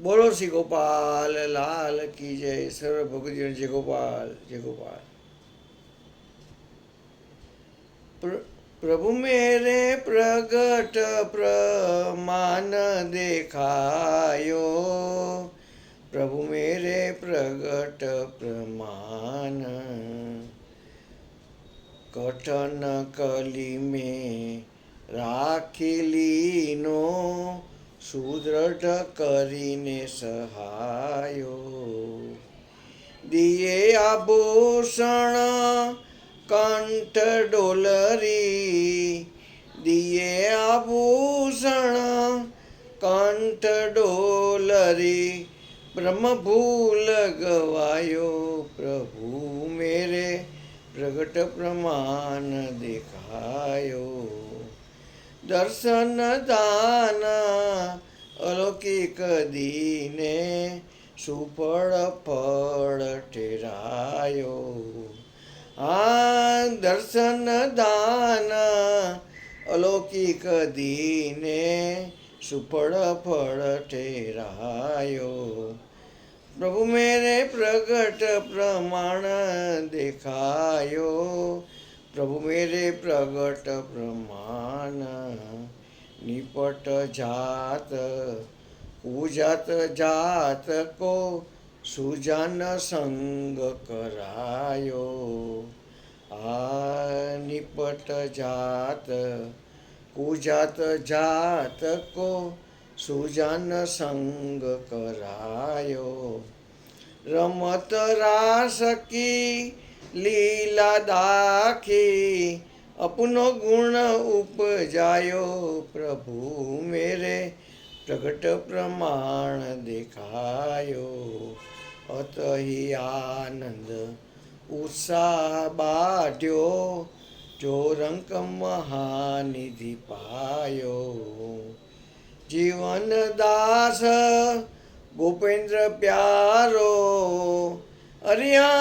બોલો શ્રી ગોપાલ લાલ કી જય સર્વ ભગવતીઓ જય ગોપાલ જય ગોપાલ પ્ર- પ્રભુ મેરે પ્રગટ પ્રમાન દેખાયો પ્રભુ મેરે પ્રગટ પ્રમાન કઠન કલી મેં રાખેલીનો સુદૃઢ કરીને સહાયો. દિયે આભૂષણ, કંઠ ડોલરી. દિયે આભૂષણ, કંઠ ડોલરી. બ્રહ્મ ભૂલ ગવાયો પ્રભુ મેરે, પ્રગટ પ્રમાણ દેખાયો. દર્શન દાન અલૌકિક દીને સુફળ ફળ ઠેરાયો આ દર્શન દાન અલૌકિક દીને સુફળ ફળ ઠેરાયો પ્રભુ મેરે પ્રગટ પ્રમાણ દેખાયો પ્રભુ મેરે પ્રગટ પ્રમાણ નિપટ જાત ઉજાત જાત કો સુજન સંગ કરાયો. આ નિપટ જાત કુજાત જાત કો સુજન સંગ કરાયો. રમત રાસકી લીલા દાખી, અપનો ગુણ ઉપજાયો પ્રભુ મેરે. પ્રગટ પ્રમાણ દેખાયો. અતહી આનંદ ઉત્સાહ બાઢ્યો જો રંક મહાનિધિ પાયો. જીવન દાસ ગોપેન્દ્ર પ્યારો. અરિયા.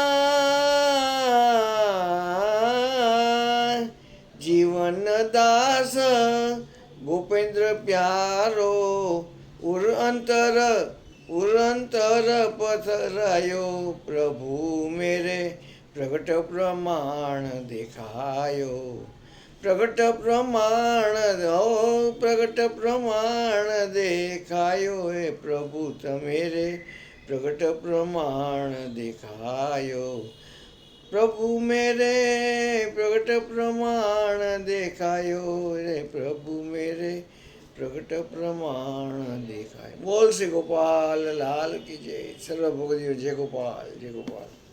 જીવન દાસ ગોપેન્દ્ર પ્યારો, ઉર અંતર ઉર અંતર પથરાયો પ્રભુ મેરે પ્રગટ પ્રમાણ દેખાયો. પ્રગટ પ્રમાણ ઓ પ્રગટ પ્રમાણ દેખાયો હે પ્રભુ તમે રે, પ્રગટ પ્રમાણ દેખાયો. પ્રભુ મેરે પ્રગટ પ્રમાણ દેખાયો રે, પ્રભુ મેરે પ્રગટ પ્રમાણ દેખાય. બોલ શ્રી ગોપાલ, લાલ કી જય. સર્વ ભગવતીઓ જય ગોપાલ જય ગોપાલ.